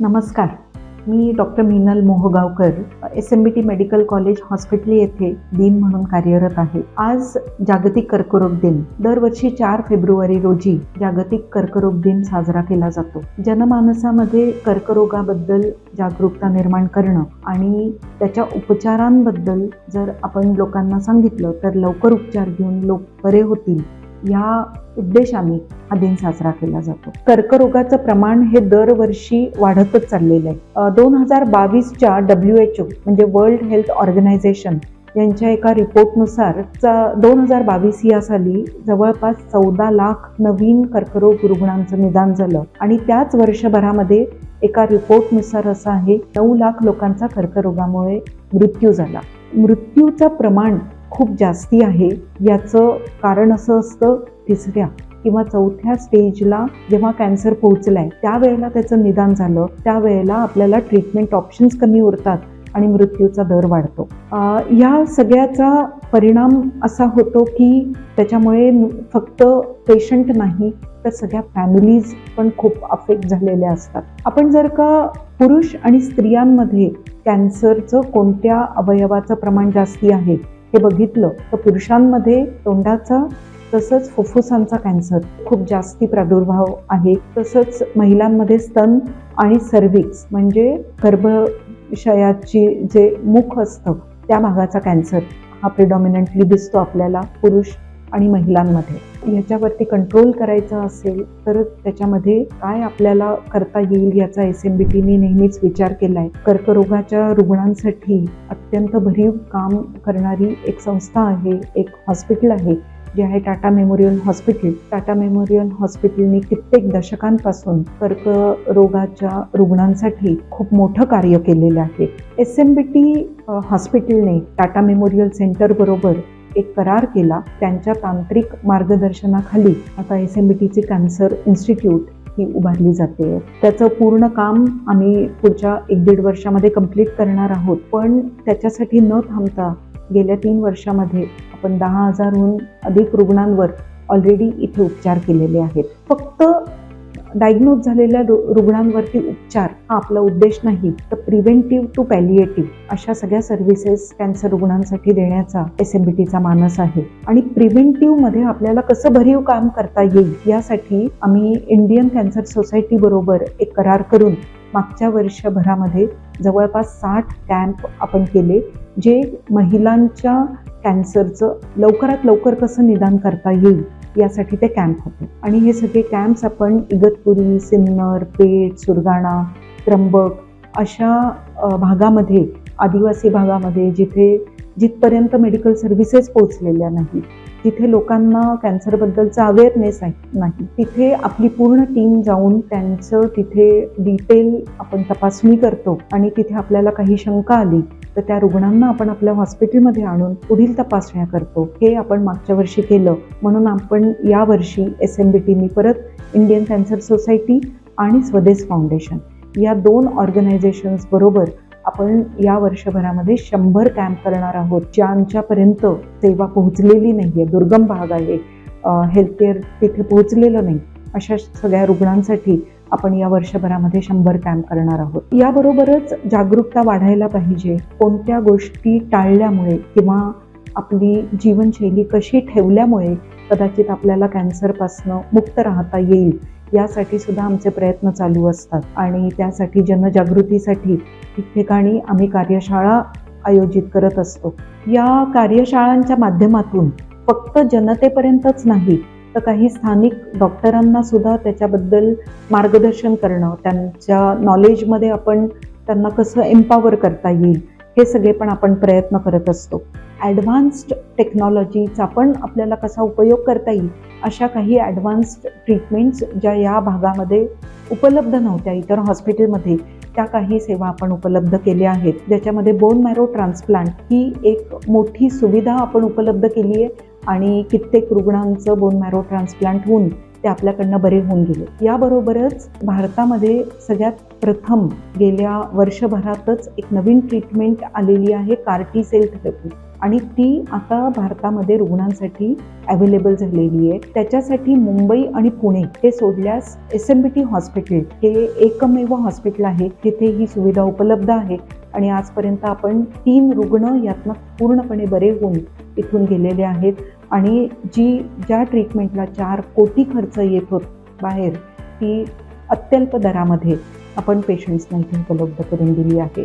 नमस्कार. मी doctor Meenal Mohgaonkar S M B T medical college hospital येथे dean म्हणून कार्यरत आहे. आज जागतिक कर्करोग दिन. दरवर्षी चार फेब्रुवारी रोजी जागतिक कर्करोग दिन साजरा केला जातो. जनमानसामध्ये कर्करोगाबद्दल जागरूकता निर्माण करणं आणि त्याच्या उपचारांबद्दल जर आपण लोकांना सांगितलं तर लवकर उपचार घेऊन लोक बरे होतील. या उद्देशाने हा दिन साजरा केला जातो. कर्करोगाचं प्रमाण हे दरवर्षी वाढतच चाललेलं आहे. दोन हजार बावीसच्या डब्ल्यू एच ओ म्हणजे वर्ल्ड हेल्थ ऑर्गनायझेशन यांच्या एका रिपोर्टनुसार दोन हजार बावीस या साली जवळपास चौदा लाख नवीन कर्करोग रुग्णांचं निदान झालं आणि त्याच वर्षभरामध्ये एका रिपोर्टनुसार असं आहे नऊ लाख लोकांचा कर्करोगामुळे मृत्यू झाला. मृत्यूचं प्रमाण खूप जास्ती आहे. याचं कारण असं असतं तिसऱ्या किंवा चौथ्या स्टेजला जेव्हा कॅन्सर पोहोचलाय त्यावेळेला त्याचं निदान झालं. त्यावेळेला आपल्याला ट्रीटमेंट ऑप्शन्स कमी उरतात आणि मृत्यूचा दर वाढतो. या सगळ्याचा परिणाम असा होतो की त्याच्यामुळे फक्त पेशंट नाही तर सगळ्या फॅमिलीज पण खूप अफेक्ट झालेल्या असतात. आपण जर का पुरुष आणि स्त्रियांमध्ये कॅन्सरचं कोणत्या अवयवाचं प्रमाण जास्ती आहे हे बघितलं तर पुरुषांमध्ये तोंडाचा तसंच फुफ्फुसांचा कॅन्सर खूप जास्ती प्रादुर्भाव आहे. तसंच महिलांमध्ये स्तन आणि सर्विक्स म्हणजे गर्भशयाची जे मुख असतं त्या भागाचा कॅन्सर हा प्रिडॉमिनंटली दिसतो आपल्याला. पुरुष आणि महिलांमध्ये. याच्यावरती कंट्रोल करायचं असेल तर त्याच्यामध्ये काय आपल्याला करता येईल याचा एस एम बी टीने नेहमीच विचार केला आहे कर्करोगाच्या रुग्णांसाठी अत्यंत भरीव काम करणारी एक संस्था आहे एक हॉस्पिटल आहे जे आहे Tata Memorial Hospital Tata Memorial हॉस्पिटलने कित्येक दशकांपासून कर्करोगाच्या रुग्णांसाठी खूप मोठं कार्य केलेलं आहे. एस एम बी टी हॉस्पिटलने टाटा मेमोरियल सेंटर बरोबर एक करार केला त्यांच्या तांत्रिक मार्गदर्शनाखाली. आता एस एम बी टीची कॅन्सर इन्स्टिट्यूट ही उभारली जाते. त्याचं पूर्ण काम आम्ही पुढच्या एक दीड वर्षामध्ये कंप्लीट करणार आहोत. पण त्याच्यासाठी न थांबता गेल्या तीन वर्षामध्ये आपण दहा हजारहून अधिक रुग्णांवर ऑलरेडी इथे उपचार केलेले आहेत. फक्त डायग्नोज झालेल्या रुग्णांवरती उपचार हा आपला उद्देश नाही तर प्रिव्हेंटिव्ह टू पॅलिएटिव्ह अशा सगळ्या सर्व्हिसेस कॅन्सर रुग्णांसाठी देण्याचा एस एम बी टीचा मानस आहे. आणि प्रिव्हेंटिव्हमध्ये आपल्याला कसं भरीव काम करता येईल यासाठी आम्ही इंडियन कॅन्सर सोसायटी बरोबर एक करार करून मागच्या वर्षभरामध्ये जवळपास साठ कॅम्प आपण केले जे महिलांच्या कॅन्सरचं लवकरात लवकर कसं निदान करता येईल यासाठी ते कॅम्प होते. आणि हे सगळे कॅम्प्स आपण इगतपुरी सिन्नर पेठ सुरगाणा त्र्यंबक अशा भागामध्ये आदिवासी भागामध्ये जिथे जिथपर्यंत मेडिकल सर्व्हिसेस पोहोचलेल्या नाही तिथे लोकांना कॅन्सरबद्दलचा अवेअरनेस आहे नाही तिथे आपली पूर्ण टीम जाऊन त्यांचं तिथे डिटेल आपण तपासणी करतो आणि तिथे आपल्याला काही शंका आली तर त्या रुग्णांना आपण आपल्या हॉस्पिटलमध्ये आणून पुढील तपासण्या करतो. हे आपण मागच्या वर्षी केलं. म्हणून आपण यावर्षी एस एम बी टीनी परत इंडियन कॅन्सर सोसायटी आणि स्वदेश फाउंडेशन या दोन ऑर्गनायझेशन्स बरोबर आपण या वर्षभरामध्ये शंभर कॅम्प करणार आहोत. ज्यांच्यापर्यंत सेवा पोहोचलेली नाही आहे दुर्गम भाग आहे. हेल्थकेअर तिथे पोहोचलेलं नाही. अशा सगळ्या रुग्णांसाठी आपण या वर्षभरामध्ये शंभर कॅम्प करणार आहोत. याबरोबरच जागरूकता वाढायला पाहिजे. कोणत्या गोष्टी टाळल्यामुळे किंवा आपली जीवनशैली कशी ठेवल्यामुळे कदाचित आपल्याला कॅन्सरपासनं मुक्त राहता येईल यासाठी सुद्धा आमचे प्रयत्न चालू असतात. आणि त्यासाठी जनजागृतीसाठी ठिकठिकाणी आम्ही कार्यशाळा आयोजित करत असतो. या कार्यशाळांच्या माध्यमातून फक्त जनतेपर्यंतच नाही तर काही स्थानिक डॉक्टरांना सुद्धा त्याच्याबद्दल मार्गदर्शन करणं त्यांच्या नॉलेजमध्ये आपण त्यांना कसं एम्पावर करता येईल हे सगळे पण आपण प्रयत्न करत असतो. ॲडव्हान्स्ड टेक्नॉलॉजीचा पण आपल्याला कसा उपयोग करता येईल अशा काही ॲडव्हान्स्ड ट्रीटमेंट्स ज्या या भागामध्ये उपलब्ध नव्हत्या इतर हॉस्पिटलमध्ये त्या काही सेवा आपण उपलब्ध केल्या आहेत. ज्याच्यामध्ये बोन मॅरो ट्रान्सप्लांट ही एक मोठी सुविधा आपण उपलब्ध केली आहे. आणि कित्येक रुग्णांचं बोन मॅरो ट्रान्सप्लांट होऊन ते आपल्याकडनं बरे होऊन गेले. याबरोबरच भारतामध्ये सगळ्यात प्रथम गेल्या वर्षभरातच एक नवीन ट्रीटमेंट आलेली आहे कार्टी सेल थेरपी आणि ती आता भारतामध्ये रुग्णांसाठी अवेलेबल झालेली आहे. त्याच्यासाठी मुंबई आणि पुणे हे सोडल्यास S M B T hospital हे एकमेव हॉस्पिटल आहे. तिथे ही सुविधा उपलब्ध आहे. आणि आजपर्यंत आपण तीन रुग्ण यातनं पूर्णपणे बरे होऊन इथून गेलेले आहेत. आणि जी ज्या ट्रीटमेंटला चार कोटी खर्च येत होत बाहेर ती अत्यल्प दरामध्ये आपण पेशंट्सना इथे उपलब्ध करून दिली आहे.